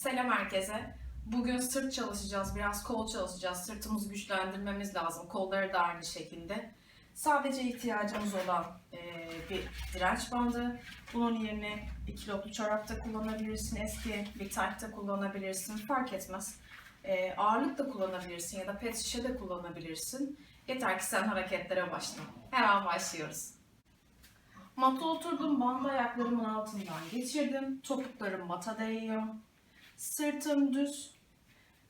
Selam herkese. Bugün sırt çalışacağız, biraz kol çalışacağız. Sırtımızı güçlendirmemiz lazım. Kolları da aynı şekilde. Sadece ihtiyacımız olan eee, bir direnç bandı. Bunun yerine bir kilotlu çorap da kullanabilirsin, eski bir tayt da kullanabilirsin. Fark etmez. Eee, ağırlık da kullanabilirsin ya da pet şişe de kullanabilirsin. Yeter ki sen hareketlere başla. Hemen başlıyoruz. Mata oturdum, bandı ayaklarımın altından geçirdim. Topuklarım mata değiyor. Sırtım düz.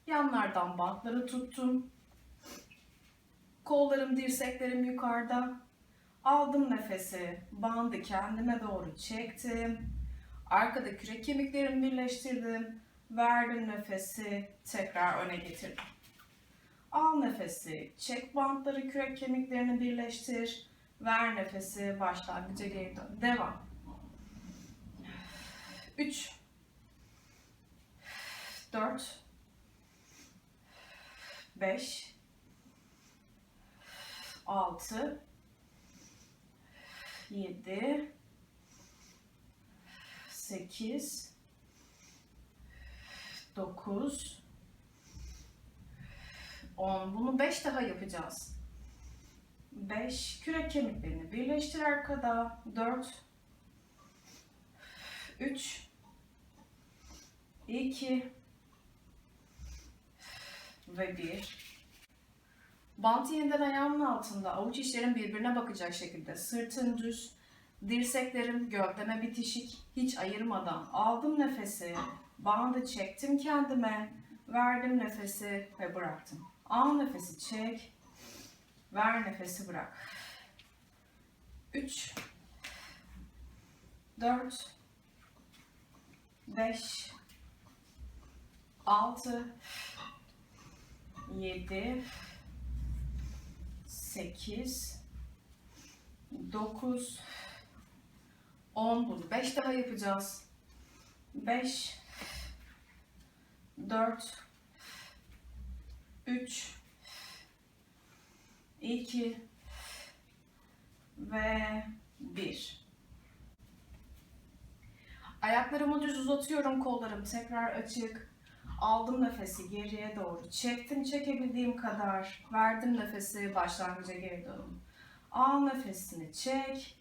Yanlardan bantları tuttum. Kollarım, dirseklerim yukarıda. Aldım nefesi, bandı kendime doğru çektim. Arkada kürek kemiklerimi birleştirdim. Verdim nefesi, tekrar öne getirdim. Al nefesi, çek bantları, kürek kemiklerini birleştir. Ver nefesi, başlangıca geri dön. Devam. 3 4 5 6 7 8 9 10 bunu 5 daha yapacağız. 5 kürek kemiklerini birleştir arkada. 4 3 2 ve 1 Bantı yeniden ayağımın altında avuç içlerim birbirine bakacak şekilde sırtın düz, dirseklerim gövdeme bitişik, hiç ayırmadan aldım nefesi, bandı çektim kendime, verdim nefesi ve bıraktım. Al nefesi çek, ver nefesi bırak. 3 4 5 6 7 8 9 10 bunu 5 daha yapacağız. 5 4 3 2 ve 1 Ayaklarımı düz uzatıyorum, kollarım tekrar açık. Aldım nefesi geriye doğru. Çektim çekebildiğim kadar. Verdim nefesi başlangıca geri dön. Al nefesini çek.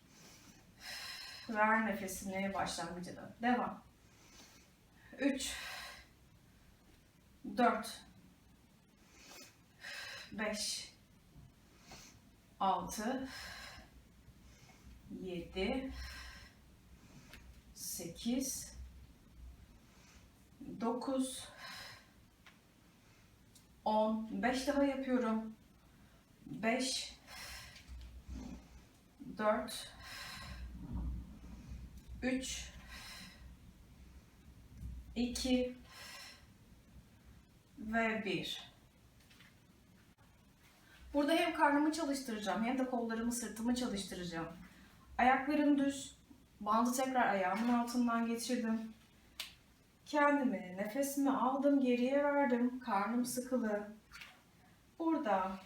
Ver nefesini başlangıca dön. Devam. 3 4 5 6 7 8 9 10 5 daha yapıyorum. 5 4 3 2 ve 1 Burada hem karnımı çalıştıracağım hem de kollarımı sırtımı çalıştıracağım. Ayaklarım düz. Bandı tekrar ayağımın altından geçirdim. Kendimi, nefesimi aldım, geriye verdim. Karnım sıkılı. Burada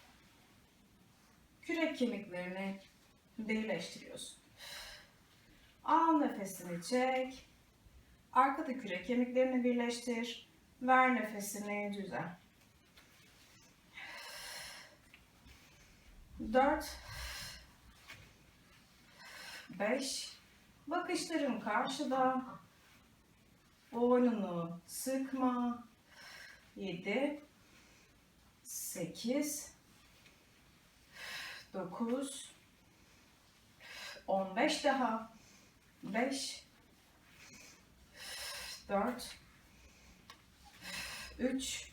kürek kemiklerini birleştiriyorsun. Al nefesini çek. Arkada kürek kemiklerini birleştir. Ver nefesini düzel. 4 5 Bakışlarım karşıda. Boynunu sıkma. 7 8 9 15 daha. 5 4 3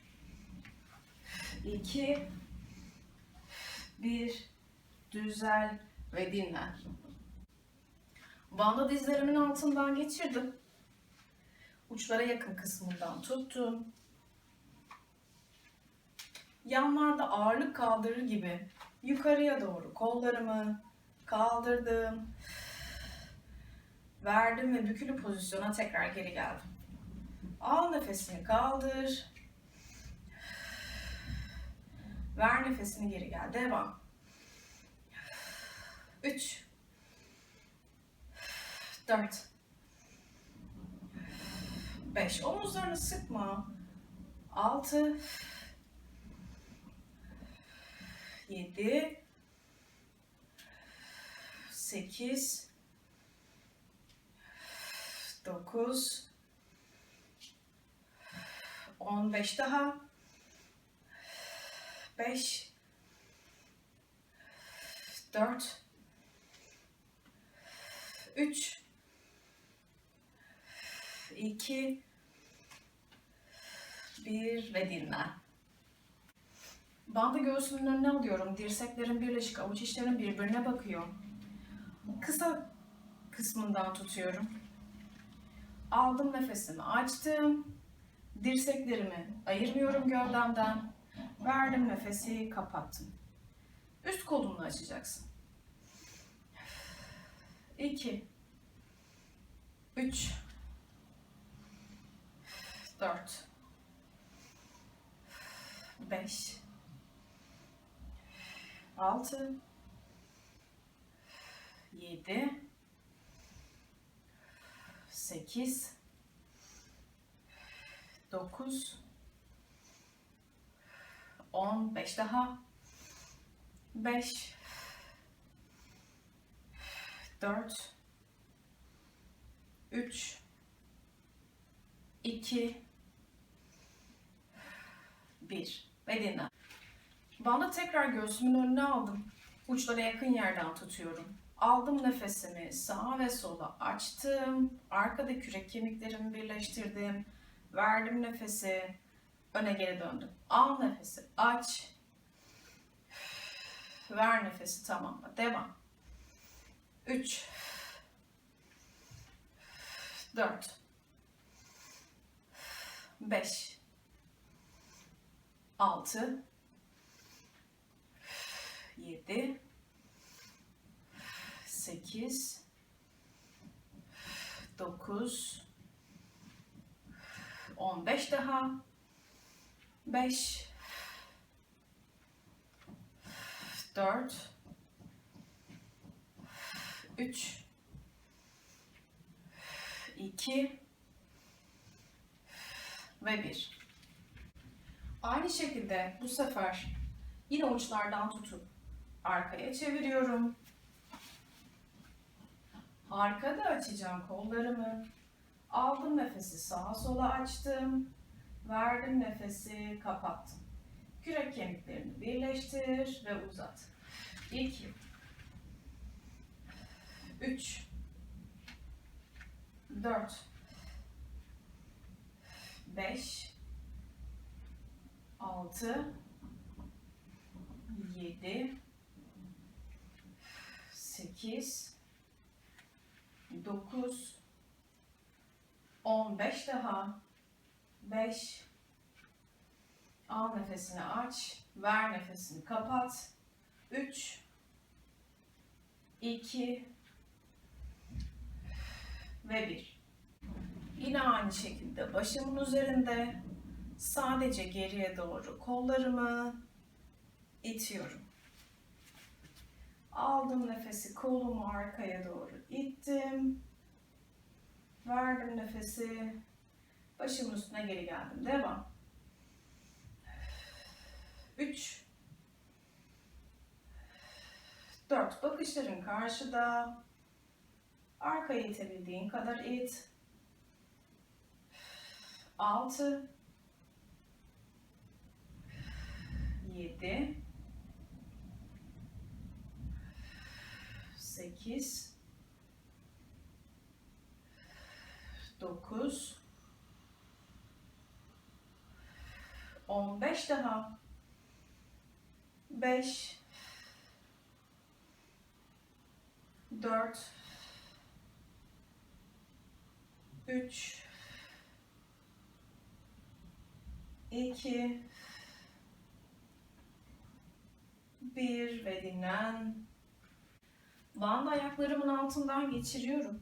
2 1 Düzel ve dinlen. Bandı dizlerimin altından geçirdim. Uçlara yakın kısmından tuttum. Yanlarda ağırlık kaldırır gibi yukarıya doğru kollarımı kaldırdım. Verdim ve bükülü pozisyona tekrar geri geldim. Al nefesini kaldır. Ver nefesini geri gel. Devam. 3 4 5. Omuzlarını sıkma. 6 7 8 9 15 daha. 5 4 3 2 1 ve dinlen. Bandı göğsümün önüne alıyorum. Dirseklerin birleşik, avuç içlerim birbirine bakıyor. Kısa kısmından tutuyorum. Aldım nefesimi, açtım. Dirseklerimi ayırmıyorum gövdemden. Verdim nefesi, kapattım. Üst kolunu açacaksın. 2 3 4 5 6 7 8 9 10 5 daha. 5 4 3 2 1 ve dinlen. Bandı tekrar göğsümün önüne aldım. Uçlara yakın yerden tutuyorum. Aldım nefesimi sağa ve sola açtım. Arkada kürek kemiklerimi birleştirdim. Verdim nefesi. Öne geri döndüm. Al nefesi aç. Ver nefesi tamamla. Devam. 3 4 5 6 7 8 9 15 daha. 5 4 3 2 ve 1 Aynı şekilde bu sefer yine uçlardan tutup arkaya çeviriyorum. Arkada açacağım kollarımı. Aldım nefesi sağa sola açtım. Verdim nefesi kapattım. Kürek kemiklerini birleştir ve uzat. 2 3 4 5 6 7 8 9 15 daha. 5 Al nefesini aç, ver nefesini kapat. 3 2 ve 1. Yine aynı şekilde başımın üzerinde sadece geriye doğru kollarımı itiyorum. Aldım nefesi, kolumu arkaya doğru ittim. Verdim nefesi. Başımın üstüne geri geldim. Devam. 3 4 bakışların karşıda. Arkaya itebildiğin kadar it. 6 7 8 9 15 daha. 5 4 3 2 1 ve dinlen. Bandı ayaklarımın altından geçiriyorum.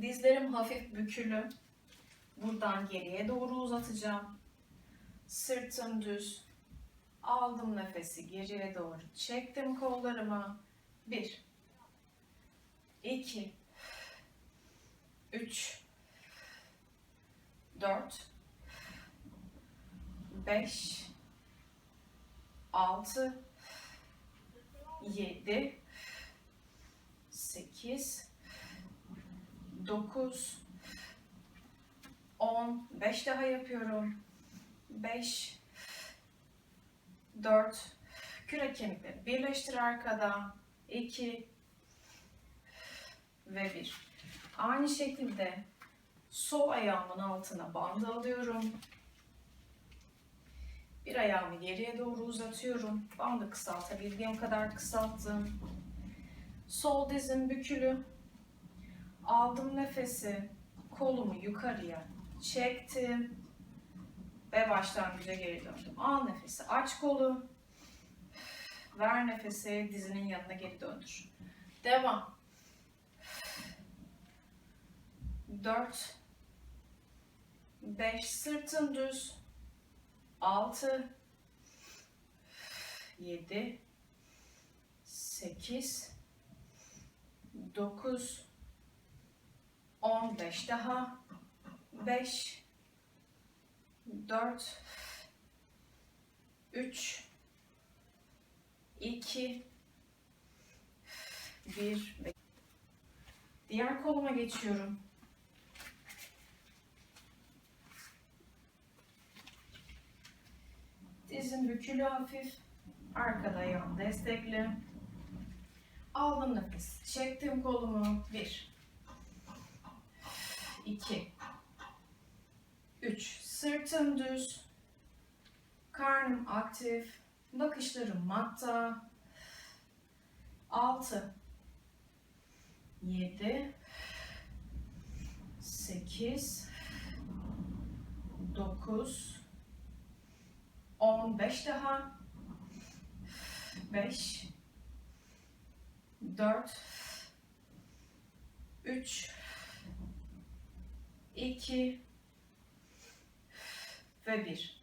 Dizlerim hafif bükülü. Buradan geriye doğru uzatacağım. Sırtım düz. Aldım nefesi geriye doğru. Çektim kollarımı. 1 2 3 4 5 6 7 8 9 10 5 daha yapıyorum. 5 4 kürek kemikleri birleştir arkada. 2 ve 1. Aynı şekilde sol ayağımın altına bandı alıyorum. Bir ayağımı geriye doğru uzatıyorum. Bandı kısaltabildiğim kadar kısalttım. Sol dizim bükülü. Aldım nefesi. Kolumu yukarıya çektim. Ve başlangıca geri döndüm. Al nefesi. Aç kolu. Ver nefesi. Dizinin yanına geri döndür. Devam. 4 5 sırtın düz 6 7 8 9 15 daha. 5 4 3 2 1 Diğer koluma geçiyorum. Dizim bükülü hafif. Arkada ayağım destekli. Aldım nefes. Çektim kolumu. Bir. iki, Üç. Sırtım düz. Karnım aktif. Bakışlarım matta. Altı. Yedi. Sekiz. Dokuz. 15 daha. 5 4 3 2 ve 1.